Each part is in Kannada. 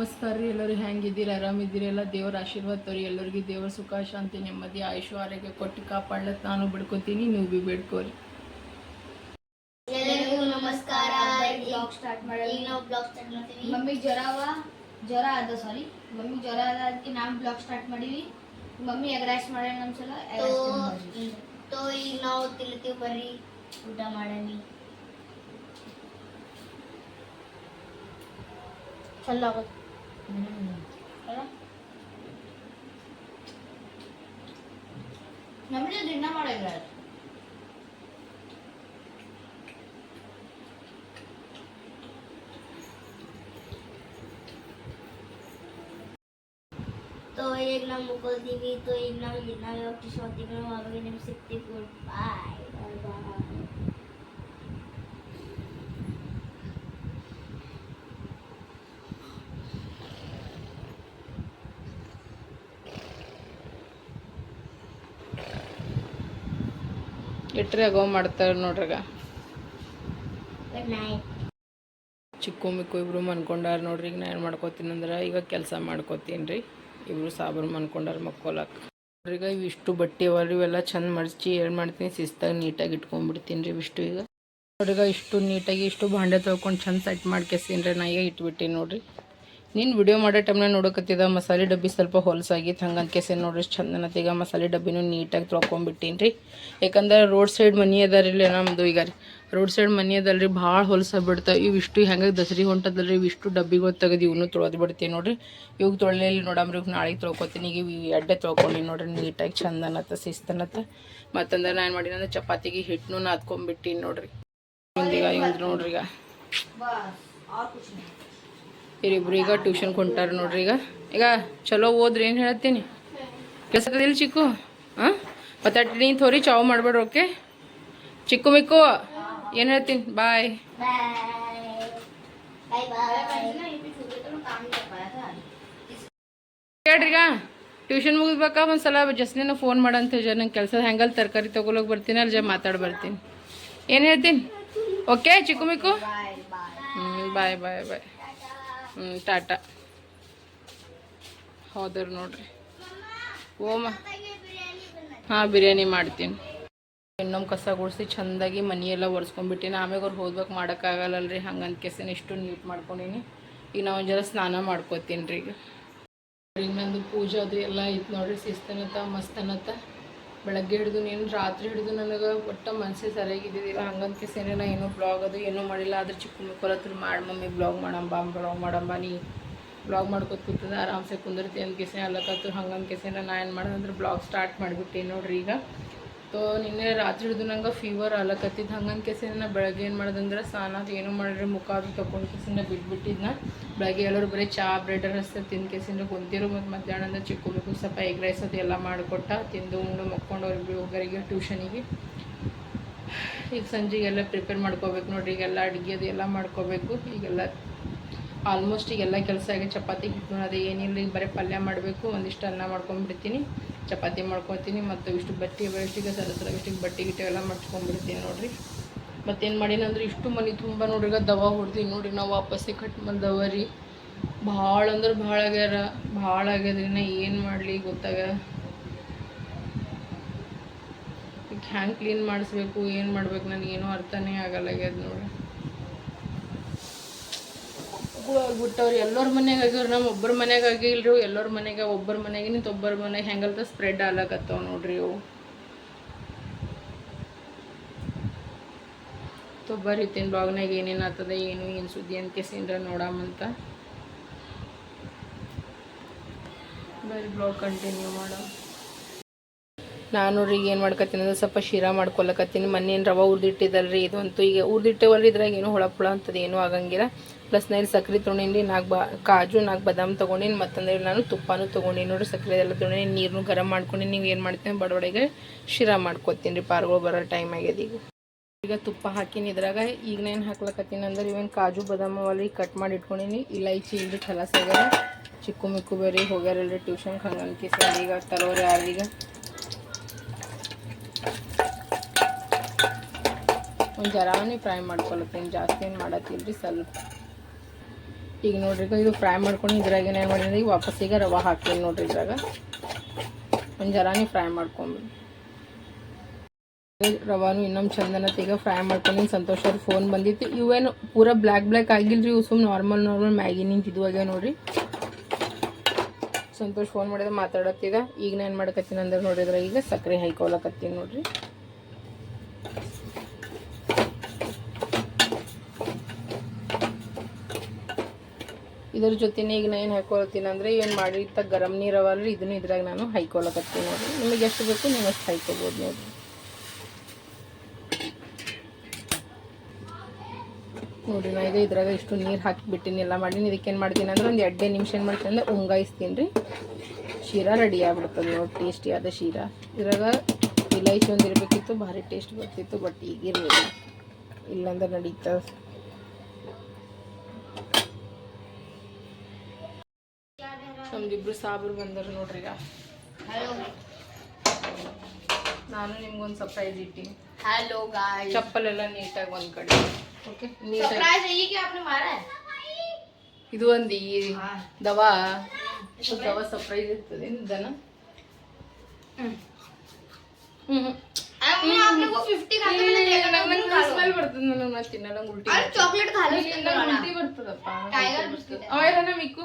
ನಮಸ್ಕಾರ ರೀ ಎಲ್ಲರೂ ಹೆಂಗಿದ್ದೀರಿ? ಆರಾಮಿದ್ದೀರಿ? ಎಲ್ಲ ದೇವರ ಆಶೀರ್ವಾದ ತೋರಿ. ಎಲ್ಲರಿಗೂ ದೇವರ ಸುಖ ಶಾಂತಿ ನೆಮ್ಮದಿ ಆಯುಷು ಆರೋಗ್ಯ ಕೊಟ್ಟು ಕಾಪಾಡ್ಲಕ್ಕೆ ನಾನು ಬಿಡ್ಕೋತೀನಿ. ನೀವು ಭೀ ಬೇಡ್ಕೋರಿ. ಎಲ್ಲರಿಗೂ ನಮಸ್ಕಾರ. ಬ್ಲಾಗ್ ಸ್ಟಾರ್ಟ್ ಈಗ ನಾವು ಬ್ಲಾಗ್ ಸ್ಟಾರ್ಟ್ ಮಾಡ್ತೀವಿ. ಮಮ್ಮಿಗೆ ಜ್ವರ ಅವ. ಜ್ವರ ಅದ ಸಾರಿ ಮಮ್ಮಿಗೆ ಜ್ವರ ಅದ ಅದಕ್ಕೆ ನಾವು ಬ್ಲಾಗ್ ಸ್ಟಾರ್ಟ್ ಮಾಡೀವಿ. ಮಮ್ಮಿ ಎಗ್ ರೈಸ್ ಮಾಡೋಣ ತೋ ಈಗ ನಾವು ತಿಳ್ತೀವಿ ಬರ್ರಿ. ಊಟ ಮಾಡಮಿ ಚಲೋ ಆಗುತ್ತೆ ನಮ್ಮನೆ ದಿನ ಮಾಡಿಲ್ಲ ತೋ ಈಗ ನಾವು ಮುಕ್ಕೊಳ್ತೀವಿ ತೋ ಈಗ ನಾವು ನಾವು ಯಾವಾಗ ಟಿಶ್ ಹೋಗ್ತೀವಿ ನಾವು ಅವಾಗ ನಿಮ್ಗೆ ಸಿಗ್ತೀವಿ ಗುಡ್ ಬಾಯ್ ಇಟ್ರೆ ಆಗೋ ಮಾಡ್ತಾರೆ ನೋಡ್ರಗ. ಚಿಕ್ಕ ಮಿಕ್ಕು ಇಬ್ರು ಮನ್ಕೊಂಡಾರ ನೋಡ್ರಿ ಈಗ ನಾ ಏನು ಮಾಡ್ಕೋತೀನಿ ಅಂದ್ರೆ ಈಗ ಕೆಲಸ ಮಾಡ್ಕೋತೀನಿ ರೀ. ಇಬ್ರು ಸಾಬರು ಮನ್ಕೊಂಡಾರ ಮಕ್ಕೋಲಕ್. ಈಗ ಇವಿಷ್ಟು ಬಟ್ಟೆ ಅವಲ್ರಿ ಇವೆಲ್ಲ ಚಂದ ಮರ್ಚಿ ಏನು ಮಾಡ್ತೀನಿ ಶಿಸ್ತಾಗಿ ನೀಟಾಗಿ ಇಟ್ಕೊಂಡ್ಬಿಡ್ತೀನಿ ರೀ ಇವಿಷ್ಟು ಈಗ. ನೋಡ್ರಿಗ ಇಷ್ಟು ನೀಟಾಗಿ ಇಷ್ಟು ಭಾಂಡೆ ತೊಳ್ಕೊಂಡು ಚಂದ ಸೆಟ್ ಮಾಡ್ಕೆಸಿನ್ರಿ ನಾ ಈಗ ಇಟ್ಬಿಟ್ಟಿನಿ ನೋಡ್ರಿ. ನೀನು ವಿಡಿಯೋ ಮಾಡೋ ಟೈಮ್ನಾಗ ನೋಡಕತ್ತಿದ, ಮಸಾಲೆ ಡಬ್ಬಿ ಸ್ವಲ್ಪ ಹೊಲಸಾಗಿತ್ತು. ಹಂಗಂತ ಕೇಸಿ ನೋಡ್ರಿ ಚಂದನ ಈಗ ಮಸಾಲೆ ಡಬ್ಬಿನೂ ನೀಟಾಗಿ ತೊಳ್ಕೊಂಬಿಟ್ಟೀನಿ ರೀ ಯಾಕಂದ್ರೆ ರೋಡ್ ಸೈಡ್ ಮನಿ ಅದಾರಿ ಇಲ್ಲಿ ನಮ್ಮದು ಈಗ ರೀ. ರೋಡ್ ಸೈಡ್ ಮನಿ ಅದಲ್ರಿ, ಭಾಳ ಹೊಲಸ ಬಿಡ್ತಾವೆ ಇವು ಇಷ್ಟು ಹೆಂಗೆ ದಸರಿ ಹೊಂಟದಲ್ರಿ ಇವಿಷ್ಟು ಡಬ್ಬಿಗಳು ತೆಗೆದು ಇವನು ತೊಳೆದು ಬಿಡ್ತೀನಿ ನೋಡ್ರಿ. ಇವಾಗ ತೊಳೆಯಲ್ಲಿ ನೋಡಮ್ರಿ, ಇವಾಗ ನಾಳೆಗೆ ತೊಳ್ಕೊತೀನಿ. ಈಗ ಇವು ಎಡ್ಡೆ ತೊಳ್ಕೊಂಡು ನೋಡ್ರಿ, ನೀಟಾಗಿ ಚಂದನತ್ತ, ಶಿಸ್ತನತ್ತ. ಮತ್ತಂದ್ರೆ ನಾನು ಮಾಡಿನ ಅಂದ್ರೆ ಚಪಾತಿಗೆ ಹಿಟ್ಟನ್ನು ನಾದ್ಕೊಂಡ್ಬಿಟ್ಟಿನಿ ನೋಡ್ರಿ. ಈಗ ಹಿಂಗೆ ನೋಡ್ರಿ ಈಗ. ಇವರಿಬ್ರು ಈಗ ಟ್ಯೂಷನ್ ಹೊಂಟಾರ ನೋಡ್ರಿ ಈಗ. ಈಗ ಚಲೋ ಓದ್ರಿ ಏನು ಹೇಳ್ತೀನಿ ಕೆಲಸದಿಲ್ಲ ಚಿಕ್ಕು? ಹಾಂ ಮತ್ತೆ ನೀನು ಥೋರಿ ಚಾವು ಮಾಡಬೇಡ್ರಿ ಓಕೆ ಚಿಕ್ಕು ಮಿಕ್ಕು ಏನು ಹೇಳ್ತೀನಿ ಬಾಯ್ ಹೇಳ್ರಿ ಈಗ. ಟ್ಯೂಷನ್ ಮುಗಿದ್ಬೇಕಾ? ಒಂದು ಸಲ ಜಸ್ನೇನ ಫೋನ್ ಮಾಡಂತ ಹೇಳಿ ನಂಗೆ ಕೆಲಸದ ಹೆಂಗಲ್ಲಿ ತರಕಾರಿ ತೊಗೊಳಕ್ ಬರ್ತೀನಿ ಅಲ್ಲಿ ಜ ಮಾತಾಡಿ ಬರ್ತೀನಿ. ಏನು ಹೇಳ್ತೀನಿ? ಓಕೆ ಚಿಕ್ಕು ಮಿಕ್ಕು? ಹ್ಞೂ ಬಾಯ್ ಬಾಯ್ ಬಾಯ್ ಟಾಟಾ. ಹೌದ್ರ ನೋಡ್ರಿ. ಓಮ. ಹಾಂ, ಬಿರಿಯಾನಿ ಮಾಡ್ತೀನಿ. ಇನ್ನೊಮ್ಮೆ ಕಸ ಗುಡಿಸಿ ಚೆಂದಾಗಿ ಮನೆಯೆಲ್ಲ ಒರೆಸ್ಕೊಂಡ್ಬಿಟ್ಟಿನಿ. ಆಮ್ಯಾಗ ಅವ್ರು ಹೋಗ್ಬೇಕು ಮಾಡೋಕ್ಕಾಗಲ್ಲಲ್ರಿ. ಹಂಗಂತ ಕೆಸಿನ ಇಷ್ಟು ನೀಟ್ ಮಾಡ್ಕೊಂಡೀನಿ. ಈಗ ನಾವು ಒಂದು ಜರ ಸ್ನಾನ ಮಾಡ್ಕೋತೀನಿ ರೀ ಈಗ. ನಂದು ಪೂಜೆ ಅದು ಎಲ್ಲ ಐತೆ ನೋಡ್ರಿ. ಶಿಸ್ತನತ ಮಸ್ತನತ್ತ. ಬೆಳಗ್ಗೆ ಹಿಡಿದು, ನೀನು ರಾತ್ರಿ ಹಿಡಿದು ನನಗೆ ಒಟ್ಟು ಮನಸ್ಸೇ ಸರಿಯಾಗಿದ್ದಿದ್ದಿಲ್ಲ. ಹಂಗಂತ ನಾ ಏನೂ ಬ್ಲಾಗ್ ಅದು ಏನೂ ಮಾಡಿಲ್ಲ. ಆದ್ರೆ ಚಿಕ್ಕ ಮಕ್ಕಳ ಹತ್ರ, ಮಾಡಿ ಮಮ್ಮಿ ಬ್ಲಾಗ್ ಮಾಡಂಬ ಬ್ಲಾಗ್ ಮಾಡಂಬ, ನೀ ಬ್ಲಾಗ್ ಮಾಡ್ಕೊತ ಕೂತದ ಆರಾಮ್ಸೆ ಕುಂದಿರ್ತಿ ಅಂತ ಕೇಸೆ ಅಲ್ಲಕತ್ತು ಹಂಗಂತ ಕೇಸೇನೆ ನಾ ಏನು ಮಾಡೋದಂದ್ರೆ ಬ್ಲಾಗ್ ಸ್ಟಾರ್ಟ್ ಮಾಡಿಬಿಟ್ಟೆ ನೋಡ್ರಿ ಈಗ. ತೋ ನಿನ್ನೆ ರಾತ್ರಿ ಹಿಡಿದು ನಂಗೆ ಫೀವರ್ ಅಲಕತ್ತಿದ್ದು ಹಂಗಂತ ಕೇಸಿನ ನಾ ಬೆಳಗ್ಗೆ ಏನು ಮಾಡ್ದಂದ್ರೆ ಸ್ನಾನ ಏನು ಮಾಡಿದ್ರೆ ಮುಖ ತಗೊಂಡು ಕೇಸಿಂದ ಬಿಟ್ಬಿಟ್ಟಿದ್ನ. ಬೆಳಗ್ಗೆ ಎಲ್ಲರೂ ಬರೀ ಚಾ, ಬ್ರೆಡ್ ರಸ್ತೆ ತಿಂದು ಕೇಸಿಂದ ಕುಂತಿರು ಮತ್ತು ಮಧ್ಯಾಹ್ನದ ಚಿಕ್ಕ ಮಗು ಸ್ವಲ್ಪ ಎಗ್ ರೈಸ್ ಅದು ಎಲ್ಲ ಮಾಡಿಕೊಟ್ಟ. ತಿಂದು ಉಂಡು ಮಕ್ಕೊಂಡು ಅವ್ರಿಗೆ ಹೋಗೋರಿಗೆ ಟ್ಯೂಷನಿಗೆ ಈಗ ಸಂಜೆಗೆಲ್ಲ ಪ್ರಿಪೇರ್ ಮಾಡ್ಕೋಬೇಕು ನೋಡ್ರಿ, ಈಗೆಲ್ಲ ಅಡುಗೆ ಅದು ಎಲ್ಲ ಮಾಡ್ಕೋಬೇಕು. ಈಗೆಲ್ಲ ಆಲ್ಮೋಸ್ಟ್ ಈಗೆಲ್ಲ ಕೆಲಸ ಆಗಿ ಚಪಾತಿ ಹಿಟ್ಟು ಅದೇ ಏನಿಲ್ಲ, ಈಗ ಬರೀ ಪಲ್ಯ ಮಾಡಬೇಕು, ಒಂದಿಷ್ಟು ಅನ್ನ ಮಾಡ್ಕೊಂಡ್ಬಿಡ್ತೀನಿ ಚಪಾತಿ ಮಾಡ್ಕೊತೀನಿ ಮತ್ತು ಇಷ್ಟು ಬಟ್ಟೆ ಬೆಳಷ್ಟಿಗೆ ಸಲ ಸಲ ಇಷ್ಟಿಗೆ ಬಟ್ಟೆ ಗಿಟ್ಟೆ ಎಲ್ಲ ಮಡ್ಚ್ಕೊಂಡ್ಬಿಡ್ತೀನಿ ನೋಡಿರಿ. ಮತ್ತೇನು ಮಾಡೀನಿ ಅಂದ್ರೆ ಇಷ್ಟು ಮನೆ ತುಂಬ ನೋಡ್ರಿ ದವ ನೋಡಿ ನೋಡ್ರಿ, ನಾವು ವಾಪಸ್ಸೇ ಕಟ್ ಬಂದವರಿ ದವ ರೀ ಭಾಳ ಅಂದ್ರೆ ಭಾಳ ಆಗ್ಯಾರ, ಭಾಳ ಆಗ್ಯದ್ರಿ ನಾ ಏನು ಮಾಡಲಿ ಗೊತ್ತಾಗ. ಈಗ ಹ್ಯಾಂಗೆ ಕ್ಲೀನ್ ಮಾಡಿಸ್ಬೇಕು, ಏನು ಮಾಡ್ಬೇಕು, ನನಗೇನೂ ಅರ್ಥನೇ ಆಗಲ್ಲ ಆಗ್ಯದ ನೋಡ್ರಿ. ಆಗ್ಬಿಟ್ಟವ್ರು ಎಲ್ಲರ ಮನ್ಯಾಗ ಆಗ್ಯಾರ ನಮ್ಮ ಒಬ್ಬರ ಮನೆಗೆ ಆಗಿಲ್ರಿ, ಎಲ್ಲರ ಮನೆಗೆ, ಒಬ್ಬರ ಮನೆಗೆ, ನಿಂತು ಒಬ್ಬರ ಮನೆಗೆ ಹೆಂಗಲ್ತ ಸ್ಪ್ರೆಡ್ ಆಗ್ಲಾಕತ್ತವ ನೋಡ್ರಿ ಅವು ತೊಬ್ಬರಿ ತಿನ್ ಬ್ಲಾಗ್ನಾಗ ಏನೇನು ಆಗ್ತದೆ ಏನು ಏನು ಸುದ್ದಿ ಅಂತ ಕೇಸಿಂದ್ರ ಅಂತ. ಬರೀ ಬ್ಲಾಗ್ ಕಂಟಿನ್ಯೂ ಮಾಡೋ ನಾನು ರೀ ಏನು ಮಾಡ್ಕತ್ತೀನಿ ಅಂದ್ರೆ ಸ್ವಲ್ಪ ಶಿರಾ ಮಾಡ್ಕೊಳಕತ್ತೀನಿ. ಮೊನ್ನೇನು ರವೆ ಹುರಿದಿಟ್ಟಿದ್ದಲ್ರಿ ಇದಂತೂ ಈಗ ಹುರಿದಿಟ್ಟೇವಲ್ರಿ, ಇದ್ರಾಗ ಏನು ಹುಳ ಪುಳ ಅಂತದ್ದು ಏನೂ ಆಗಂಗಿಲ್ಲ. ಪ್ಲಸ್ ನಾ ಇಲ್ಲಿ ಸಕ್ರೆ ತೊಗೊಂಡಿನಿ ನಾಲ್ಕು ಬಾ, ಕಾಜು ನಾಲ್ಕು ಬಾದಾಮ್ ತೊಗೊಂಡಿನಿ, ಮತ್ತಂದ್ರೆ ನಾನು ತುಪ್ಪನೂ ತೊಗೊಂಡಿನಿ ನೋಡ್ರಿ ಸಕ್ಕರೆ ಎಲ್ಲ ತೊಗೊಂಡಿನಿ ನೀರನ್ನು ಗರಂ ಮಾಡ್ಕೊಂಡು ನೀವು ಏನು ಮಾಡ್ತೀನಿ ಬಡವಡೆಗೆ ಶಿರಾ ಮಾಡ್ಕೊತೀನಿ ರೀ ಪಾರ್ಗಳು ಬರೋ ಟೈಮ್ ಆಗ್ಯದ ಈಗ. ಈಗ ತುಪ್ಪ ಹಾಕಿನಿ ಇದ್ರಾಗ, ಈಗ ನಾನು ಹಾಕ್ಲಕತ್ತೀನಿ ಅಂದ್ರೆ ಇವೇನು ಕಾಜು, ಬಾದಾಮಿ ಅವಲ್ರಿ ಕಟ್ ಮಾಡಿ ಇಟ್ಕೊಂಡಿನಿ. ಇಲೈಚಿ ಇಲ್ರಿ ಖಲಾಸ್ ಆಗ್ಯಾರ ಚಿಕ್ಕು ಮಿಕ್ಕು ಬೇರೆ ಹೋಗ್ಯಾರಲ್ರಿ, ಟ್ಯೂಷನ್ಗೆ ಹಂಗೆ ಅನ್ಕಿಸ ಈಗ ತರೋರು ಯಾರೀಗ ಒಂದು ಜರಾನೇ ಫ್ರೈ ಮಾಡ್ಕೊಳತ್ತೀನಿ ಜಾಸ್ತಿ ಏನು ಮಾಡತ್ತಿಲ್ರಿ ಸ್ವಲ್ಪ. ಈಗ ನೋಡ್ರಿ ಇದು ಫ್ರೈ ಮಾಡ್ಕೊಂಡು ಇದ್ರಾಗ ಏನು ಮಾಡಿದ್ರೆ, ಈಗ ವಾಪಸ್ ಈಗ ರವೆ ಹಾಕ್ತೀನಿ ನೋಡ್ರಿ ಇದ್ರಾಗ. ಒಂದು ಜರಾನೇ ಫ್ರೈ ಮಾಡ್ಕೊಂಬಿಡಿ. ರವಾನು ಇನ್ನೊಂದು ಚಂದನ ಈಗ ಫ್ರೈ ಮಾಡ್ಕೊಂಡು ಸಂತೋಷ ಅವ್ರ ಫೋನ್ ಬಂದಿತ್ತು. ಇವೇನು ಪೂರ ಬ್ಲ್ಯಾಕ್ ಬ್ಲ್ಯಾಕ್ ಆಗಿಲ್ರಿ, ಇವು ಸುಮ್ಮನೆ ನಾರ್ಮಲ್ ನಾರ್ಮಲ್ ಮ್ಯಾಗಿ ಆಗ್ಯಾವ ನೋಡ್ರಿ. ಸಂತೋಷ್ ಫೋನ್ ಮಾಡಿದ ಮಾತಾಡತ್ತಿದ ಈಗ ನಾನು ಏನು ಮಾಡಕತ್ತೀನಿ ಅಂದ್ರೆ ನೋಡಿದ್ರೆ ಈಗ ಸಕ್ಕರೆ ಹಾಯ್ಕೊಳಕತ್ತೀನಿ ನೋಡ್ರಿ. ಇದ್ರ ಜೊತೆನೇ ಈಗ ನಾನು ಏನು ಹಾಕೊಳ್ತೀನಿ ಅಂದರೆ ಏನು ಮಾಡಿ ಗರಂ ನೀರು ಅವಲ್ರಿ ಇದನ್ನು ಇದ್ರಾಗ ನಾನು ಹಾಯ್ಕೊಳಕತ್ತೀನಿ ನೋಡಿ ನಿಮಗೆ ಎಷ್ಟು ಬೇಕು ನೀವು ಅಷ್ಟು ಹೈಕೋಬೋದು ನೋಡಿ ನೋಡಿ ನಾ ಇದು ಇದ್ರಾಗ ಇಷ್ಟು ನೀರು ಹಾಕಿಬಿಟ್ಟಿನಿ, ಎಲ್ಲ ಮಾಡೀನಿ ಏನು ಮಾಡ್ತೀನಿ ಅಂದ್ರೆ ಒಂದು ಎರಡೇ ನಿಮಿಷ ಏನು ಮಾಡ್ತೀನಿ ಅಂದರೆ ಉಂಗಾಯಿಸ್ತೀನಿ ರೀ. ಶೀರಾ ರೆಡಿ ಆಗ್ಬಿಡ್ತದೆ ನೋಡಿ ಟೇಸ್ಟಿಯಾದ ಶೀರಾ. ಇದ್ರಾಗ ಇಲೈಚಿ ಒಂದು ಇರಬೇಕಿತ್ತು, ಭಾರಿ ಟೇಸ್ಟ್ ಬರ್ತಿತ್ತು ಬಟ್ ಈಗ ಇರಲಿಲ್ಲ. ಇಲ್ಲಾಂದ್ರೆ ನಡೀತದೆ ಇಬ್ರು ಸಾಬ್ರು ಬಂದರು ನೋಡ್ರಿ ಈಗ ನಾನು ನಿಮ್ಗೊಂದು ಸರ್ಪ್ರೈಸ್ ಇಟ್ಟಿನಿ ಹಲೋ ಗಾಯ್ ಚಪ್ಪಲೆಲ್ಲ ನೀಟಾಗಿ ಒಂದ್ ಕಡೆ ಓಕೆ ನೀಟಾಗಿ ಇದು ಒಂದು ಈ ದವಾ ದವಾ ಸರ್ಪ್ರೈಸ್ ಇರ್ತದೆ ನಿಮ್ದನ ಹ್ಞೂ ಹ್ಞೂ ಬರ್ತದ ಉಲ್ಟಿ ಬರ್ತದಪ್ಪ ಮಿಕ್ಕು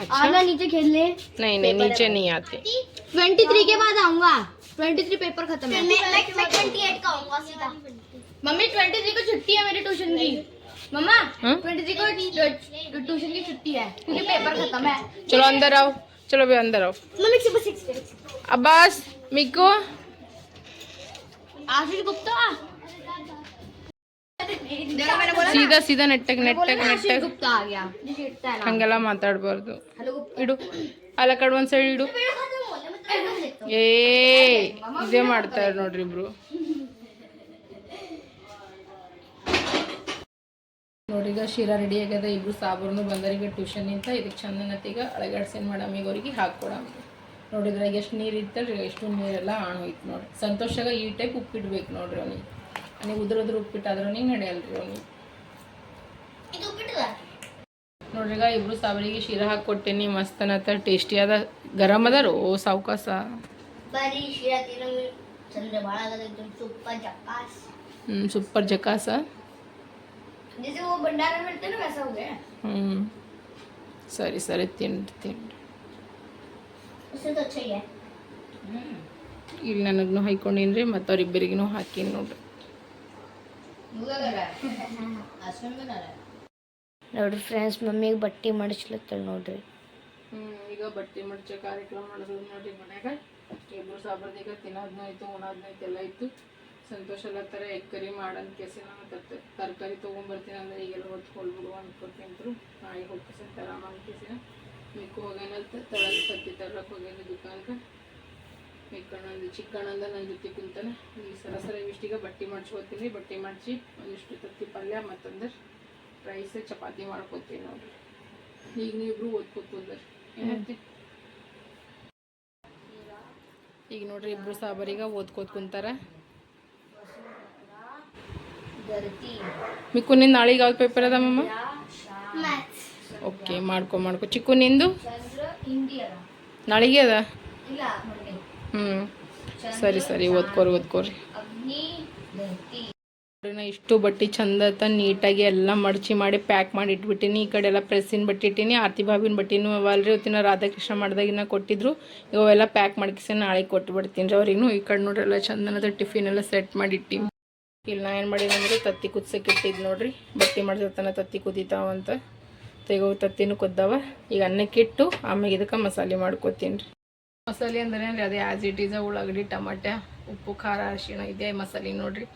अच्छा। नीचे खेल ले। नहीं नहीं नीचे नहीं आते। 23 के बाद आऊँगा। 23 पेपर खत्म है। मैं मैं 28 का आऊँगा सीधा। मम्मी 23 को छुट्टी है मेरे ट्यूशन की। मम्मा हाँ? 23 को ट्यूशन की छुट्टी है। क्योंकि पेपर खत्म है। चलो अंदर आओ। चलो भी अंदर आओ। मम्मी सुबह 6 अब्बास मिक्को आशीष गुप्ता? ಸೀದಾ ಸೀದಾ ನೆಟ್ಟಗೆ ನೆಟ್ಟಗೆ ನೆಟ್ಟಾಗ ಹಂಗೆಲ್ಲ ಮಾತಾಡ್ಬಾರ್ದು. ಇಡು. ಅಲ್ಲ ಕಡೆ ಒಂದು ಸೈಡ್ ಇಡು. ಏ ಇದೇ ಮಾಡ್ತಾರೆ ನೋಡ್ರಿ ಇಬ್ರು. ನೋಡ್ರೀಗ ಶಿರಾ ರೆಡಿ ಆಗ್ಯದ. ಇಬ್ರು ಸಾಬೂರ್ನು ಬಂದರಿಗೆ ಟ್ಯೂಷನ್ ನಿಂತ. ಇದಕ್ಕೆ ಚಂದನತ್ತೀಗ ಅಳಗಾಡ್ಸೇನು ಮಾಡಮ್ ಈಗ ಅವ್ರಿಗೆ ಹಾಕ್ಕೊಡಮ್. ನೋಡಿದ್ರೆ ಎಷ್ಟು ನೀರು ಇತ್ತಲ್ರಿ ಎಷ್ಟು ನೀರೆಲ್ಲ ಆಣ್ ಇತ್ತು ನೋಡ್ರಿ ಸಂತೋಷಾಗ ಈ ಟೈಪ್ ಉಪ್ಪಿಡ್ಬೇಕು ನೋಡ್ರಿ ಅವ್ನಿಗೆ. ನೀವು ಉದ್ರದ್ರ ಉಪ್ಪಿಟ್ಟಾದ್ರೂ ನಡೆಯಲ್ರಿ ಅವ್ನಿಗೆ. ನೋಡ್ರಿಗ ಇಬ್ರು ಸಾವಿರಿಗೆ ಶಿರಾ ಹಾಕಿ ಕೊಟ್ಟೇನಿ ಮಸ್ತ್ ಅನ್ನತ್ತ ಟೇಸ್ಟಿ ಅದ ಗರಮ್ ಅದ ರೋ ಸಾವ್ಕಾಸ ಹ್ಞೂ ಸೂಪರ್ ಜಕಾಸ ಹ್ಞೂ ಸರಿ ಸರಿ ತಿಂಡಿ ತಿಂಡಿ ಇಲ್ಲಿ ನನಗೂ ಹೈಕೊಂಡಿನ್ರಿ ಮತ್ತು ಅವ್ರಿಬ್ಬರಿಗೂ ಹಾಕೀನಿ ನೋಡ್ರಿ. ನೋಡ್ರಿ ಫ್ರೆಂಡ್ಸ್ ಮಮ್ಮಿಗೆ ಬಟ್ಟೆ ಮಾಡಿಸ್ಲತ್ತಾಳ ನೋಡ್ರಿ. ಈಗ ಬಟ್ಟೆ ಮಡಚ ಕಾರ್ಯಕ್ರಮ ಮಾಡೋದು ನೋಡ್ರಿ ಮನ್ಯಾಗ. ಇಬ್ರು ಸಾಬ್ರದ ಈಗ ತಿನ್ನೋದ್ನೂ ಉಣೋದ್ನೂ ಐತೆ ಎಲ್ಲ ಇತ್ತು. ಸಂತೋಷ ಎಲ್ಲ ಥರ ಎಗ್ ಕರಿ ಮಾಡಂತ ಕೇಸಿ ನಾನು ತರ್ತೆ ತರಕಾರಿ ತೊಗೊಂಬರ್ತೀನಿ ಅಂದ್ರೆ ಈಗೆಲ್ಲ ಹೊತ್ಕೊಳ್ಬಿಡು ಅಂದ್ಕೊತಿಂತರು ನಾಳೆ ಹೋಗ್ತೀನಿ ತರಾಮ ಅನ್ಕೇಸಿನ ಮಿಕ್ಕು ಹೋಗ್ಯಾನಂತ ತಳಗ ತತ್ತಿ ತರ್ಲಕ್ಕೆ ಹೋಗ್ಯಾನ ದುಕಾನ್ಗೆ ಇಕ್ಕಣ ಇದು ಚಿಕ್ಕಣ್ಣಂದ ನನ್ನ ಜೊತೆ ಕುಂತಾನೆ. ಈ ಸರಸರ ಇವಿಷ್ಟಿಗೆ ಬಟ್ಟೆ ಮಾಡ್ಸ್ಕೊತೀನಿ. ಬಟ್ಟೆ ಮಾಡಿಸಿ ಒಂದಿಷ್ಟು ತತ್ತಿ ಪಲ್ಯ ಮತ್ತಂದ್ರೆ ರೈಸ್ ಚಪಾತಿ ಮಾಡ್ಕೊತೀನಿ ನೋಡ್ರಿ. ಈಗ ನೀವು ಓದ್ಕೋತಂದ್ರೆ ಏನಂತೆ ಈಗ ನೋಡ್ರಿ ಇಬ್ರು ಸಾಬರಿಗ ಓದ್ಕೋತ ಕುಂತಾರ. ಮಿಕ್ಕು ನಿಂದ ನಾಳೆಗೆ ಯಾವ್ದು ಪೇಪರ್ ಅದ ಮಮ್ಮ ಓಕೆ ಮಾಡ್ಕೊ ಮಾಡ್ಕೊ. ಚಿಕ್ಕು ನಿಂದು? ನಾಳೆಗೆ ಅದ? ಹ್ಞೂ ಸರಿ ಸರಿ, ಓದ್ಕೋರಿ ಓದ್ಕೋರಿ. ನಾ ಇಷ್ಟು ಬಟ್ಟೆ ಚಂದ ನೀಟಾಗಿ ಎಲ್ಲ ಮಡಚಿ ಮಾಡಿ ಪ್ಯಾಕ್ ಮಾಡಿ ಇಟ್ಬಿಟ್ಟಿನಿ. ಈ ಕಡೆ ಎಲ್ಲ ಪ್ರೆಸ್ಸಿನ ಬಟ್ಟೆ ಇಟ್ಟಿನಿ, ಆರತಿ ಬಾಬಿನ ಬಟ್ಟೆನೂ ಅವಲ್ರಿ ಇವತ್ತಿನ ರಾಧಾಕೃಷ್ಣ ಮಾಡಿದಾಗಿನ ಕೊಟ್ಟಿದ್ರು. ಇವೆಲ್ಲ ಪ್ಯಾಕ್ ಮಾಡ್ಕಿಸಿ ನಾಳೆ ಕೊಟ್ಟು ಬಿಡ್ತೀನಿ ರೀ ಅವ್ರಿಗೂ ಈ ಕಡೆ ನೋಡ್ರಿ ಎಲ್ಲ ಚಂದನದ ಟಿಫಿನ್ ಎಲ್ಲ ಸೆಟ್ ಮಾಡಿ ಇಟ್ಟಿನಿ. ಇಲ್ಲಿ ನಾ ಏನು ಮಾಡಿದೆ ಅಂದ್ರೆ ತತ್ತಿ ಕುದ್ಸಕ್ಕೆ ಇಟ್ಟಿದ್ದು ನೋಡ್ರಿ. ಬಟ್ಟೆ ಮಾಡಿರ್ತನ ತತ್ತಿ ಕುದೀತಾವಂತ ತೆಗೋ, ತತ್ತಿನೂ ಕುದ್ದಾವ. ಈಗ ಅನ್ನಕ್ಕೆ ಇಟ್ಟು ಆಮೇಲೆ ಇದಕ್ಕೆ ಮಸಾಲೆ ಮಾಡ್ಕೊತೀನಿ ರೀ. ಮಸಾಲೆ ಅಂದರೆ ಅದೇ ಆ್ಯಸ್ ಇಟ್ ಈಸ್ ಉಳ್ಳಾಗಡ್ಡಿ, ಟಮಾಟೆ, ಉಪ್ಪು, ಖಾರ, ಅರಿಶಿಣ ಇದೆ ಮಸಾಲೆ ನೋಡಿರಿ.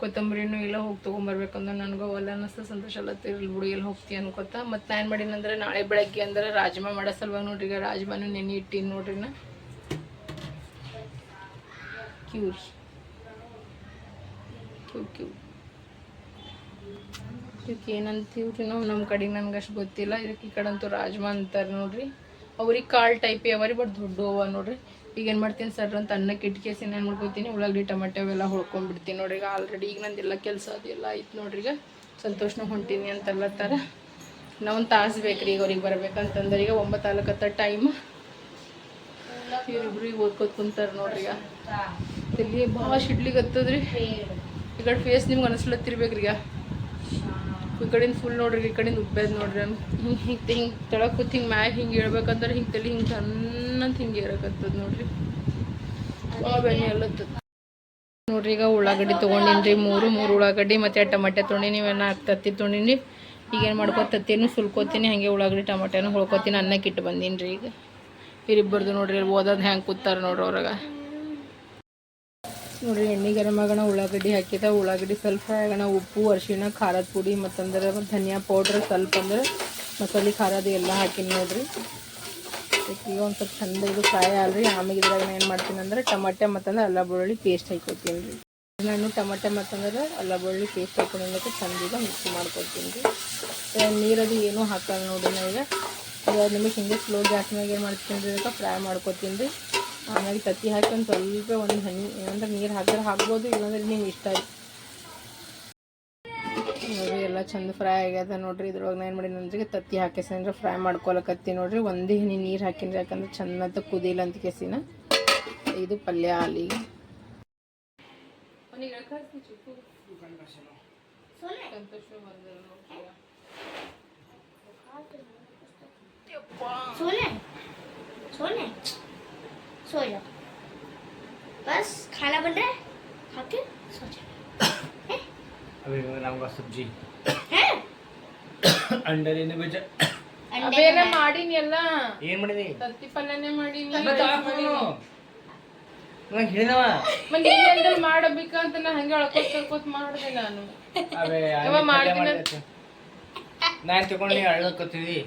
ಕೊತ್ತಂಬರಿನೂ ಇಲ್ಲ, ಹೋಗಿ ತೊಗೊಂಬರ್ಬೇಕಂದ್ರೆ ನನಗೂ ಒಲ್ಲ ಅನ್ನಿಸ್ತು ಸಂತೋಷ ಅಲ್ಲತ್ತಿರಲಿ ಬಿಡು, ಎಲ್ಲಿ ಹೋಗ್ತಿ ಅನ್ಕೋತ. ಮತ್ತು ನಾನು ಮಾಡೀನಂದ್ರೆ ನಾಳೆ ಬೆಳಗ್ಗೆ ಅಂದ್ರೆ ರಾಜ್ಮಾ ಮಾಡೋ ಸಲುವಾಗಿ ನೋಡ್ರಿ. ಈಗ ರಾಜ್ಮಾನು ನೆನೆ ಇಟ್ಟಿನಿ ನೋಡ್ರಿ ನಾ. ಕ್ಯೂರ್. ಕ್ಯೂ ಕ್ಯೂ ಇದಕ್ಕೆ ಏನಂತೀವ್ರಿ ನಾವು? ನಮ್ಮ ಕಡೆ ನನಗೆ ಅಷ್ಟು ಗೊತ್ತಿಲ್ಲ. ಇದಕ್ಕೆ ಈ ಕಡೆ ಅಂತೂ ರಾಜ್ಮಾ ಅಂತಾರೆ ನೋಡ್ರಿ. ಅವ್ರಿಗೆ ಕಾಳು ಟೈಪ್ ಅವರಿ ಬಟ್ ದೊಡ್ಡ ಅವ ನೋಡ್ರಿ. ಈಗ ಏನು ಮಾಡ್ತೀನಿ ಸರ್ ಅಂತ ಅನ್ನ ಇಟ್ಕೇಸಿ ಏನು ಮಾಡ್ಕೊತೀನಿ, ಉಳ್ಳಾಗಡ್ಡಿ, ಟೊಮೆಟೊ ಅವೆಲ್ಲ ಹೊಳ್ಕೊಂಡ್ಬಿಡ್ತೀನಿ ನೋಡ್ರಿ. ಈಗ ಆಲ್ರೆಡಿ ಈಗ ನಂದೆಲ್ಲ ಕೆಲಸ ಅದೆಲ್ಲ ಆಯ್ತು ನೋಡ್ರಿ ಈಗ. ಸಂತೋಷನ ಹೊಂಟೀನಿ ಅಂತಲ್ಲತ್ತಾರ ನಾ ಒಂದು ತಾಸು ಬೇಕ್ರಿ ಈಗ ಅವ್ರಿಗೆ ಬರ್ಬೇಕಂತಂದ್ರೆ. ಈಗ ಒಂಬತ್ತು ಆಲಕತ್ತ ಟೈಮ್ ಇವ್ರಿಬ್ರು ಈಗ ಓದ್ಕೋತ ಕುಂತಾರ ನೋಡ್ರಿ ಈಗ. ತಲೆ ಭಾಳ ಶಿಡ್ಲಿಗತ್ತದ್ರಿ ಈ ಕಡೆ ಫೇಸ್ ನಿಮ್ಗೆ ಅನಿಸ್ಲತ್ತಿರ್ಬೇಕ್ರಿ ಈಗ. ಈ ಕಡೆಯಿಂದ ಫುಲ್ ನೋಡ್ರಿ ಈ ಕಡೆಯಿಂದ ಉಬ್ಬೇದ್ ನೋಡ್ರಿ. ಹಿಂಗೆ ಹಿಂಗೆ ಹಿಂಗೆ ತೆಳಗೆ ಕೂತ್ ಹಿಂಗೆ ಮ್ಯಾಗ ಹಿಂಗೆ ಹೇಳ್ಬೇಕಂದ್ರೆ ಹಿಂಗೆ ತಲೆ ಹಿಂಗೆ ಸಣ್ಣಂತ ಹಿಂಗೆ ಇರಕತ್ತದ ನೋಡ್ರಿ. ಬೆಣ್ಣೆ ನೋಡ್ರಿ ಈಗ ಉಳ್ಳಾಗಡ್ಡಿ ತೊಗೊಂಡಿನ್ರಿ ಮೂರು ಮೂರು ಉಳ್ಳಾಗಡ್ಡಿ ಮತ್ತು ಟಮಾಟೆ ತೊಗೊಂಡಿನಿ ಇವೆಲ್ಲ ತತ್ತಿ ತೊಗೊಂಡಿನಿ. ಈಗ ಏನು ಮಾಡ್ಕೊತ ತತ್ತಿನೂ ಸುಲ್ಕೋತೀನಿ ಹಾಗೆ ಉಳ್ಳಾಗಡ್ಡಿ ಟಮಾಟೆನೂ ಹೊಳ್ಕೊತೀನಿ ಅನ್ನಕ್ಕೆ ಇಟ್ಟು ಬಂದೀನಿ ರೀ ಈಗ. ಇರಿಬ್ಬರ್ದು ನೋಡ್ರಿ ಅಲ್ಲಿ ಓದೋದು ಹೆಂಗೆ ಕೂತಾರೆ ನೋಡ್ರಿ ಅವ್ರಾಗ. ನೋಡ್ರಿ ಎಣ್ಣೆ ಗರಂ ಆಗೋಣ ಉಳ್ಳಾಗಡ್ಡಿ ಹಾಕಿದ ಉಳ್ಳಾಗಡ್ಡಿ ಸ್ವಲ್ಪ ಆಗೋಣ ಉಪ್ಪು, ಅರಿಶಿಣ, ಖಾರದ ಪುಡಿ, ಮತ್ತಂದ್ರೆ ಧನಿಯಾ ಪೌಡ್ರ್ ಸ್ವಲ್ಪ ಅಂದ್ರೆ ಮಸಾಲೆ, ಖಾರದ ಎಲ್ಲ ಹಾಕಿನಿ ನೋಡಿರಿ. ಈಗ ಒಂದು ಸ್ವಲ್ಪ ಚಂದ ಇದು ಫ್ರೈ ಅಲ್ರಿ ಆಮೇಲೆ ಇದ್ರಾಗ ಏನು ಮಾಡ್ತೀನಿ ಅಂದ್ರೆ ಟಮಾಟೆ ಮತ್ತಂದ್ರೆ ಅಲ್ಲ ಬೆಳ್ಳುಳ್ಳಿ ಪೇಸ್ಟ್ ಹಾಕೋತೀನಿ ರೀ. ನಾನು ಟಮಾಟೆ ಮತ್ತಂದ್ರೆ ಅಲ್ಲ ಬೆಳ್ಳುಳ್ಳಿ ಪೇಸ್ಟ್ ಹಾಕೊಂಡು ಚಂದ ಈಗ ಮಿಕ್ಸ್ ಮಾಡ್ಕೊತೀನಿ ರೀ. ನೀರದು ಏನೂ ಹಾಕಲ್ಲ ನೋಡಿ ನಾ ಈಗ. ನಿಮಗೆ ಹಿಂಗೆ ಸ್ಲೋ ಗ್ಯಾಸ್ ಮ್ಯಾಗ ಏನು ಮಾಡ್ತೀನಿ ರೀ ಫ್ರೈ ಮಾಡ್ಕೊತೀನಿ ರೀ. ಆಮೇಲೆ ತತ್ತಿ ಹಾಕಿ ಒಂದು ಸ್ವಲ್ಪ ಒಂದು ಹಣ್ಣು ಏನಂದ್ರೆ ನೀರು ಹಾಕಿದ್ರೆ ಹಾಕ್ಬೋದು, ಇಲ್ಲಾಂದ್ರೆ ನೀವು ಇಷ್ಟ ನೋಡ್ರಿ, ಎಲ್ಲ ಚಂದ ಫ್ರೈ ಆಗ್ಯದ ನೋಡ್ರಿ. ಇದ್ರೊಳಗೆ ನಾನು ಏನು ಮಾಡಿ ಅಂದ್ರೆ ತತ್ತಿ ಹಾಕಿಸಂದ್ರೆ ಫ್ರೈ ಮಾಡ್ಕೊಳಕತ್ತಿ ನೋಡ್ರಿ. ಒಂದೇ ಹನಿ ನೀರು ಹಾಕಿನ್ರಿ, ಯಾಕಂದ್ರೆ ಚೆಂದ ಕುದಿಲ್ಲ ಅಂತ ಕೆಸಿನ. ಇದು ಪಲ್ಯ ಅಲ್ಲಿ. ಸೋಲೆ ಸೋಲೆ. सो जाओ बस खाना बन रहा है खा के सो जाओ अभी बनाऊंगा सब्जी हैं अंडर ಏನೇ ಬೇಜ अंडे ಬೇರೆ ಮಾಡೀನಿ ಎಲ್ಲ ಏನ್ ಮಾಡಿದಿ ತತ್ತಿ ಪಲ್ಯನೇ ಮಾಡೀನಿ ನಂಗೆ ಹೇಳಿದವ ಮತ್ತೆ ನೀನೆಂದ್ರೆ ಮಾಡಬೇಕಂತ ನಾ ಹಂಗೆ ಅಳ್ಕೋತ ಕಳ್ಕೋತ ಮಾಡಿದೆ ನಾನು ಅವೇ ಯವ್ವ ಮಾಡ್ತೀನಿ ನಾನು ತಗೊಂಡು ಅಳ್ಕತ್ತೀವಿ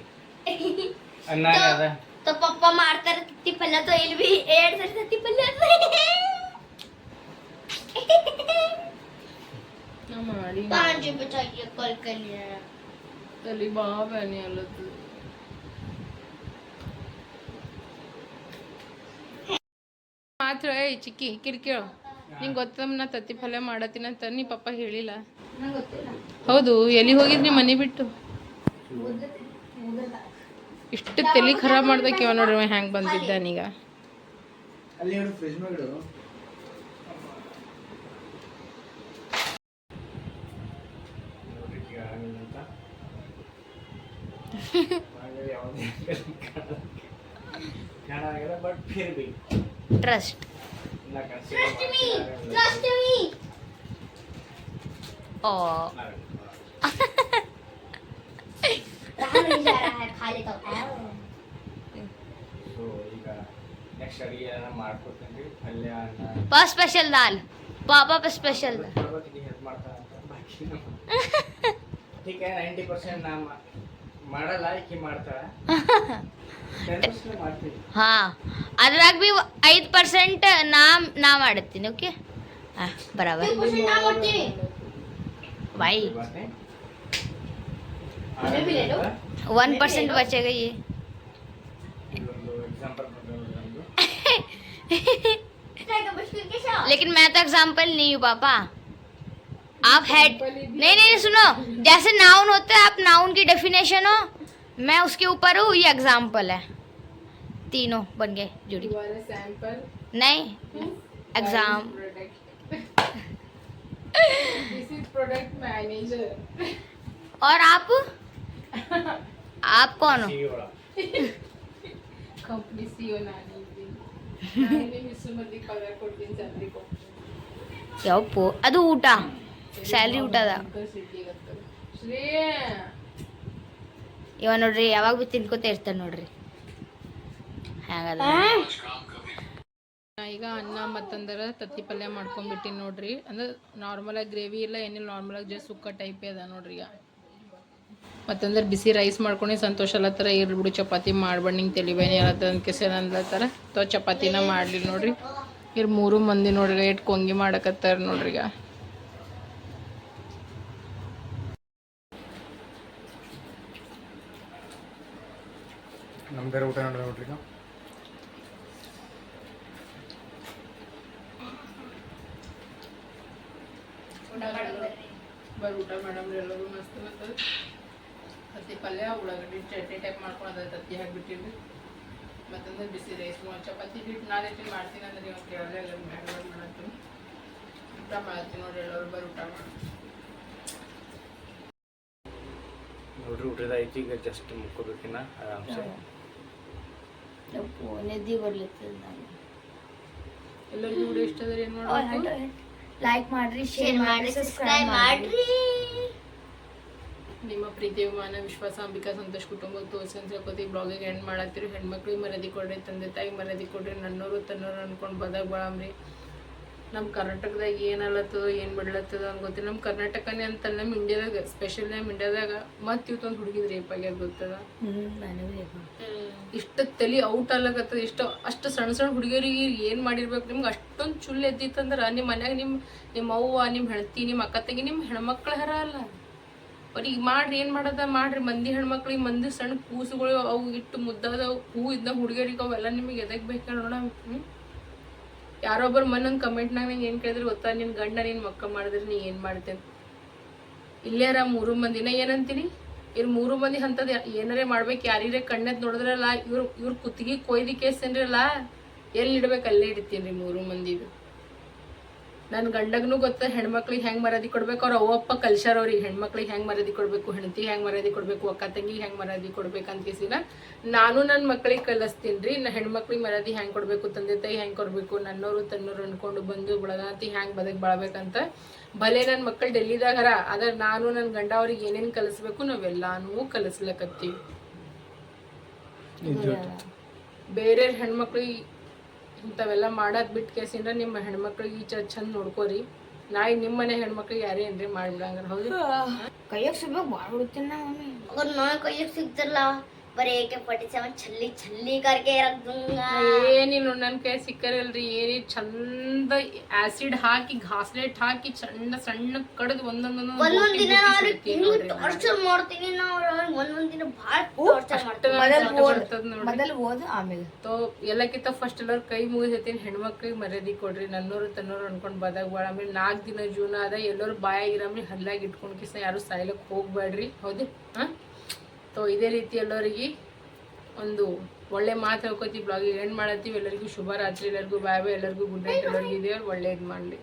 ಅನ್ನ ಅದ तो पप्पा मारता रहे तित्ती पल्ला तो इल भी एड से तित्ती पल्ला ನಾ ಮಾಡಿ पांच बचाइए कल के लिए ತಲೆ ಬಾ ಬ್ಯಾನಿ ಅಲ್ಲತ್ತು ಮಾತ್ರ ಏಯ್ ಚಿಕ್ಕಿ ಕಿರಿಕೇಳು ನಿಂಗೆ ಗೊತ್ತಮ್ಮ ನಾ ತತ್ತಿ ಪಲ್ಯ ಮಾಡತ್ತೀನಿ ಅಂತ ನೀ ಪಪ್ಪ ಹೇಳಿಲ್ಲ ನಂಗೆ ಗೊತ್ತಿಲ್ಲ ಹೌದು ಎಲ್ಲಿ ಹೋಗಿದ್ರಿ ಮನೆ ಬಿಟ್ಟು ಇಷ್ಟು ತಲೆ ಖರಾಬ್ ಮಾಡ್ದಕ್ಕೆ ಇವ ನೋಡ್ರಿ ಹ್ಯಾಂಗೆ ಬಂದಿದ್ದಾನೀಗ ಟ್ರಸ್ಟ್ ಓ रहा नहीं जा रहा है खा लेता हूँ ಸೊ ಈಗ ನೆಕ್ಸ್ಟ್ ಅಡಿಗೆ ಎಲ್ಲ ಮಾಡ್ಕೊತೀನಿ ಪಲ್ಯ ಅನ್ನ ಪಾ ಸ್ಪೆಷಲ್ ದಾಲ್ ಪಾಪಾ ಪಾ ಸ್ಪೆಷಲ್ ಹೆಲ್ಪ್ ಮಾಡ್ತಾರ ಅಂತ ಬಾಕಿ ठीक है ನೈಂಟಿ ಪರ್ಸೆಂಟ್ ನಾ ಮಾ- ಮಾಡಲ್ಲ ಈಕಿ ಮಾಡ್ತಾಳ ಟೆನ್ ಪರ್ಸೆಂಟ್ ಮಾಡ್ತೀವಿ ಹಾ ಅದ್ರಾಗ ಬಿ ಐದು ಪರ್ಸೆಂಟ್ ನಾ ನಾ ಮಾಡುತ್ತೀನಿ ಓಕೆ ಹಾಂ ಬರಾಬರ್ कुछ ना करती ಬಾಯ್ वन परसेंट बचेगा ये। लेकिन मैं तो एग्ज़ाम्पल नहीं हूँ पापा। आप हेड नहीं नहीं सुनो। जैसे नाउन होते हैं आप नाउन की डेफिनेशन हो। मैं उसके ऊपर हूँ ये एग्ज़ाम्पल है। तीनों बन गए जुड़ी। नहीं एग्ज़ाम और आप? आप कौन हो ಸಿಹಿಗಳ ಕಂಪ್ನಿ ಸಿ ಒ ನಾನಿದ್ದೀನಿ ನಾನೇ ಮಿಸ್ ಮಂದಿ ಕಲರ್ ಕೊಡ್ತೀನಿ ಸ್ಯಾಲ್ರಿ ಕೊಡ್ತೀನಿ ಯಪ್ಪು ಅದು ಊಟ ಸ್ಯಾಲ್ರಿ ಊಟದ ಶ್ರೀ ಇವ ನೋಡ್ರಿ ಯಾವಾಗ ಬಿ ತಿನ್ಕೋತ ಇರ್ತಾನೆ ನೋಡ್ರಿ ಹ್ಯಾಂಗದ ನಾ ಈಗ ಅನ್ನ ಮತ್ತಂದ್ರೆ ತತ್ತಿ ಪಲ್ಯ ಮಾಡ್ಕೊಂಡ್ಬಿಟ್ಟಿನಿ ನೋಡ್ರಿ ಅಂದ್ರೆ ನಾರ್ಮಲಾಗಿ ಗ್ರೇವಿ ಇಲ್ಲ ಏನಿಲ್ಲ ನಾರ್ಮಲಾಗಿ ಜಸ್ಟ್ ಸುಕ್ಕ ಟೈಪೇ ಅದ ನೋಡ್ರಿ ಈಗ ಮತ್ತಂದ್ರೆ ಬಿಸಿ ರೈಸ್ ಮಾಡ್ಕೊಂಡು ಸಂತೋಷ ಅಲ್ಲತ್ತರ ಥರ ಬಿಡು ಚಪಾತಿ ಮಾಡ್ಬೇಡಿ ನಿಂಗೆ ತಲಿಬೇನೆ ಕೆಸರು ಅಂದ್ಲತ್ತಾರ ತೋ ಚಪಾತಿನ ಮಾಡಲಿ ನೋಡ್ರಿ. ಇರ್ ಮೂರು ಮಂದಿ ನೋಡ್ರಿ ಎಷ್ಟು ಕೊಂಗಿ ಮಾಡಕತ್ತಾರ ನೋಡ್ರಿ ಈಗ. ನಮ್ದೇ ಊಟ ನೋಡ್ರಿ ನೋಡ್ರಿ ಊಟ ಮಾಡಮ್ರಿ ಎಲ್ಲರೂ ಮಸ್ತ್ ಮತ್ತು ತತ್ತಿ ಪಲ್ಯ ಉಳ್ಳಾಗಡ್ಡಿ ಚಟ್ನಿ ಟೈಪ್ ಮಾಡ್ಕೊಂಡು ಅದ ತತ್ತಿ ಹಾಕ್ಬಿಟ್ಟಿವಿ ಮತ್ತಂದ್ರೆ ಬಿಸಿ ರೈಸ್ ಚಪಾತಿ ಹಿಟ್ಟು ನಾಳೆ ರೀತಿ ಮಾಡ್ತೀನಿ ಅಂದ್ರೆ ಇವತ್ತು ಕೇಳಲೇ ಇಲ್ಲ ಮ್ಯಾಗ ಮಾಡತ್ತೀನಿ. ಊಟ ಮಾಡ್ತೀನಿ ನೋಡಿ ಎಲ್ಲರೂ ಬರ್ರಿ ಊಟ ಮಾಡಿ. ನೋಡ್ರಿ ಊಟದ ಐತಿ ಈಗ ಜಸ್ಟ್ ಮುಕ್ಕೋಬೇಕಿನ್ನ ಆರಾಮ್ಸೆ? ನಿದ್ದೆ ಬರ್ಲಿಕ್ಕಿಲ್ಲ ನಾನು ಎಲ್ಲರಿಗೂ ಇಷ್ಟ ಆದ್ರೆ ಏನು ಮಾಡಬೇಕು? ಲೈಕ್ ಮಾಡ್ರಿ ಶೇರ್ ಮಾಡ್ರಿ ಸಬ್ಸ್ಕ್ರೈಬ್ ಮಾಡ್ರಿ. ನಿಮ್ಮ ಪ್ರೀತಿ ವಿಮಾನ ವಿಶ್ವಾಸ ಅಂಬಿಕಾ ಸಂತೋಷ್ ಕುಟುಂಬ ತೋರಿಸಿ ಅಂತ ಹೇಳ್ಕೊತಿ ಬ್ಲಾಗಿಗೆ ಎಂಡ್ ಮಾಡತ್ತೀರಿ. ಹೆಣ್ಮಕ್ಳಿಗೆ ಮರ್ಯಾದೆ ಕೊಡ್ರಿ ತಂದೆ ತಾಯಿ ಮರ್ಯಾದೆ ಕೊಡ್ರಿ ನನ್ನೋರು ತನ್ನೋರು ಅನ್ಕೊಂಡು ಬದಾಗ ಬಾಳಮ್ರಿ ನಮ್ಮ ಕರ್ನಾಟಕದಾಗ ಏನಲ್ಲತ್ತದೋ ಏನು ಬಿಡ್ಲತ್ತದ ಅಂತ ಗೊತ್ತಿಲ್ಲ. ನಮ್ಮ ಕರ್ನಾಟಕನೇ ಅಂತಲ್ಲ ನಮ್ಮ ಇಂಡಿಯಾದಾಗ ಸ್ಪೆಷಲ್ ನಮ್ಮ ಇಂಡಿಯಾದಾಗ ಮತ್ತೆ ಇವತ್ತೊಂದು ಹುಡುಗಿದ್ರಿ ರೇಪ್ ಆಗ್ಯಾದ ಗೊತ್ತದ? ಇಷ್ಟು ತಲೆ ಔಟ್ ಆಗ್ಲಕತ್ತದ ಇಷ್ಟು ಅಷ್ಟು ಸಣ್ಣ ಸಣ್ಣ ಹುಡುಗಿಯರಿಗೆ ಏನು ಮಾಡಿರ್ಬೇಕು ನಿಮ್ಗೆ ಅಷ್ಟೊಂದು ಚುಲ್ ಎದ್ದಿತ್ತಂದ್ರೆ ನಿಮ್ಮ ಮನ್ಯಾಗ ನಿಮ್ಮ ನಿಮ್ಮ ಅವ್ವ ನಿಮ್ಮ ಹೆಣ್ತಿ ನಿಮ್ಮ ಅಕ್ಕ ತಂಗಿ ನಿಮ್ಮ ಹೆಣ್ಮಕ್ಳ ಹರ ಅಲ್ಲ. ಅವ್ರಿಗೆ ಮಾಡ್ರಿ, ಏನು ಮಾಡೋದ? ಮಾಡ್ರಿ. ಮಂದಿ ಹೆಣ್ಮಕ್ಳಿಗೆ ಮಂದಿ ಸಣ್ಣ ಕೂಸುಗಳು ಅವು ಇಟ್ಟು ಮುದ್ದಾದ ಹೂ ಇದ್ದ ಹುಡುಗಿಯರಿಗೆ ಅವೆಲ್ಲ ನಿಮಗೆ ಎದಕ್ಕೆ ಬೇಕಾ ನೋಡ ಯಾರೊಬ್ಬರು ಮನ್ನೊಂದು ಕಮೆಂಟ್ನಾಗ ನಂಗೆ ಏನು ಕೇಳಿದ್ರೆ ಗೊತ್ತಾ? ನಿನ್ನ ಗಂಡ ನೀನು ಮಕ್ಕ ಮಾಡಿದ್ರೆ ನೀ ಏನು ಮಾಡ್ತೇನೆ? ಇಲ್ಲೇರ ಮೂರು ಮಂದಿನ ಏನಂತೀನಿ? ಇವ್ರು ಮೂರು ಮಂದಿ ಹಂತದ ಏನಾರೇ ಮಾಡ್ಬೇಕು. ಯಾರಿರೇ ಕಣ್ಣದ್ ನೋಡಿದ್ರಲ್ಲ, ಇವ್ರು ಇವ್ರ ಕುತ್ತಿಗೆ ಕೊಯ್ದು ಕೇಸೇನ್ರಲ್ಲ ಎಲ್ಲಿ ಇಡ್ಬೇಕು? ಅಲ್ಲೇ ಇಡ್ತೀನಿ ರೀ ಮೂರು ಮಂದಿದು. ನನ್ನ ಗಂಡಗೂ ಗೊತ್ತ ಹೆಣ್ಮಕ್ಳಿಗೆ ಹೆಂಗೆ ಮರ್ಯಾದಿ ಕೊಡ್ಬೇಕು? ಅವ್ರ ಅವ್ವಪ್ಪ ಕಲ್ಚರ್ ಅವ್ರಿಗೆ ಹೆಣ್ಮಕ್ಳಿಗೆ ಹೆಂಗೆ ಮರ್ಯಾದೆ ಕೊಡಬೇಕು? ಹೆಂಡತಿ ಹೆಂಗೆ ಮರ್ಯಾದಿ ಕೊಡಬೇಕು? ಅಕ್ಕ ತಂಗಿ ಹೆಂಗೆ ಮರ್ಯಾದಿ ಕೊಡಬೇಕು ಅಂತ ಕೇಸಿನ ನಾನು ನನ್ನ ಮಕ್ಳಿಗೆ ಕಲಿಸ್ತೀನಿ ರೀ ನಾ ಹೆಣ್ಮಕ್ಳಿಗೆ ಮರ್ಯಾದಿ ಹೆಂಗೆ ಕೊಡಬೇಕು? ತಂದೆ ತಾಯಿ ಹೆಂಗೆ ಕೊಡಬೇಕು? ನನ್ನೋರು ತನ್ನೋರು ಅಂದ್ಕೊಂಡು ಬಂದು ಬಳಗಂತಿ ಹೆಂಗೆ ಬದಕ್ ಬಾಳ್ಬೇಕಂತ ಭಲೆ ನನ್ನ ಮಕ್ಕಳು ಡೆಲ್ಲಿದಾಗರ ಆದ್ರೆ ನಾನು ನನ್ನ ಗಂಡ ಅವ್ರಿಗೆ ಏನೇನು ಕಲಿಸ್ಬೇಕು ನಾವೆಲ್ಲಾನು ಕಲಿಸ್ಲಕತ್ತೀವಿ. ಬೇರೆ ಹೆಣ್ಮಕ್ಳಿಗೆ ಇಂಥವೆಲ್ಲ ಮಾಡೋದು ಬಿಟ್ಟು ಕೇಸಿಂದ್ರೆ ನಿಮ್ಮ ಹೆಣ್ಮಕ್ಳಿಗೆ ಈಚೆ ಚಂದ ನೋಡ್ಕೋರಿ. ನಾಯಿ ನಿಮ್ಮನೆ ಹೆಣ್ಮಕ್ಳಿಗೆ ಯಾರೇ ಏನ್ರಿ ಮಾಡ್ಬಿಡಂಗಾರ ಹೌದು ಕೈಯಾಗ ಸಿಗ್ಬೇಕು ಮಾಡ್ಬಿಡ್ತೀನಿ ನಾ ಮಮ್ಮಿ ನಾಯಿ ಕೈಯಾಗ ಸಿಗ್ತಿಲ್ಲ ನನ್ನ ಕೈ ಸಿಕ್ಕರಲ್ರಿ ಏರಿ ಚಂದ ಆಸಿಡ್ ಹಾಕಿ ಘಾಸ್ಲೆಟ್ ಹಾಕಿ ಚಂದ ಸಣ್ಣ ಕಡದ್ ಒಂದೊಂದೊಂದು ಒಂದೊಂದ್ ಮಾಡ್ತೀನಿ ಒಂದೊಂದ್ ದಿನ ಭಾಳ ತೋ ಎಲ್ಲಕ್ಕಿಂತ ಫಸ್ಟ್ ಎಲ್ಲರ ಕೈ ಮುಗಿದೈತೀನಿ ಹೆಣ್ಮಕ್ಳಿಗೆ ಮರ್ಯಾದೆ ಕೊಡ್ರಿ ನನ್ನೂರು ತನ್ನೂರು ಅನ್ಕೊಂಡ್ ಬದಾಗ ಬಾಳ. ಆಮೇಲೆ ನಾಲ್ಕು ದಿನ ಜೂನ್ ಅದ ಎಲ್ಲರೂ ಬಾಯಾಗಿರಾಮ್ರಿ ಹಲ್ಲಾಗಿ ಇಟ್ಕೊಂಡ್ ಕಿಸ ಯಾರು ಸಾಯ್ಲಕ್ ಹೋಗ್ಬೇಡ್ರಿ ಹೌದು ಹಾ? ತೋ ಇದೇ ರೀತಿ ಎಲ್ಲರಿಗೆ ಒಂದು ಒಳ್ಳೆ ಮಾತು ಹೇಳ್ಕೊತೀವಿ ಬ್ಲಾಗಿಗೆ ಎಂಡ್ ಮಾಡತ್ತೀವಿ? ಎಲ್ಲರಿಗೂ ಶುಭ ರಾತ್ರಿ ಎಲ್ಲರಿಗೂ ಬಾಯ್ ಬಾಯ್ ಎಲ್ಲರಿಗೂ ಗುಡ್ ನೈಟ್ ಎಲ್ಲರಿಗೂ ಇದೆ ಒಳ್ಳೇದು ಮಾಡಲಿ.